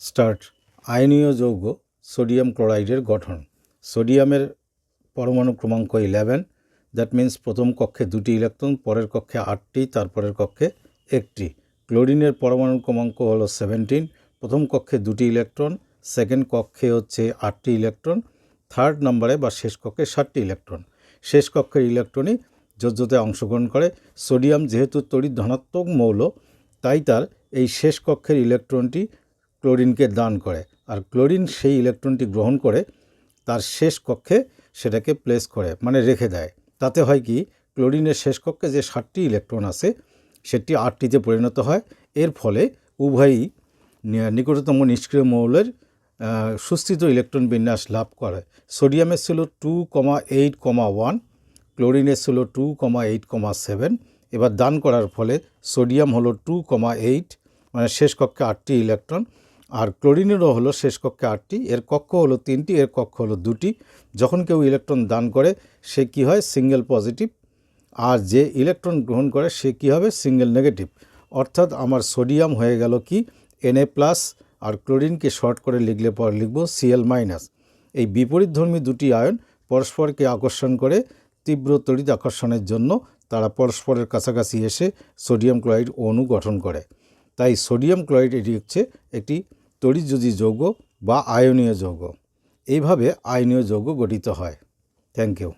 Start. আয়নীয় যৌগ sodium ক্লোরাইডের গঠন। সোডিয়ামের পরমাণু ক্রমাঙ্ক ইলেভেন দ্যাট মিন্স প্রথম কক্ষে দুটি ইলেকট্রন পরের কক্ষে আটটি, তারপরের কক্ষে একটি। ক্লোরিনের পরমাণু ক্রমাঙ্ক হলো সেভেন্টিন প্রথম কক্ষে দুটি ইলেকট্রন সেকেন্ড কক্ষে হচ্ছে আটটি ইলেকট্রন থার্ড নাম্বারে বা শেষ কক্ষে ষাটটি ইলেকট্রন শেষ কক্ষের ইলেকট্রনই যোজ্যতে অংশগ্রহণ করে। সোডিয়াম যেহেতু তড়িৎ ধনাত্মক মৌল, তাই তার এই শেষ কক্ষের ইলেকট্রনটি ক্লোরিনকে দান করে। আর ক্লোরিন সেই ইলেকট্রনটি গ্রহণ করে, তার শেষ কক্ষে সেটাকে প্লেস করে মানে রেখে দেয়। তাতে হয় কি, ক্লোরিনের শেষ কক্ষে যে ষাটটি ইলেকট্রন আছে, সেটি আটটিতে পরিণত হয়। এর ফলে উভয়ই নিকটতম নিষ্ক্রিয় মৌলের সুস্থিত ইলেকট্রন বিন্যাস লাভ করে। সোডিয়ামের ছিল two comma eight comma one, ক্লোরিনের ছিল two comma eight comma seven. এবার দান করার ফলে সোডিয়াম হলো টু কমা এইট মানে শেষ কক্ষে আটটি ইলেকট্রন। আর ক্লোরিনেরও হলো শেষ কক্ষে আটটি, এর কক্ষ হলো তিনটি, এর কক্ষ হলো দুটি। যখন কেউ ইলেকট্রন দান করে, সে কি হয়? Single positive. আর যে ইলেকট্রন গ্রহণ করে, সে কী হবে? Single negative. অর্থাৎ আমার সোডিয়াম হয়ে গেল কি? এনএ প্লাস আর ক্লোরিনকে শর্ট করে লিখলে পর লিখব সিএল মাইনাস এই বিপরীতধর্মী দুটি আয়ন পরস্পরকে আকর্ষণ করে, তীব্র তড়িৎ আকর্ষণের জন্য তারা পরস্পরের কাছাকাছি এসে সোডিয়াম ক্লোরাইড অণু গঠন করে। তাই সোডিয়াম ক্লোরাইড এটি হচ্ছে একটি তড়িৎযোজী যৌগ বা আয়নীয় যৌগ। এইভাবে আয়নীয় যৌগ গঠিত হয়। Thank you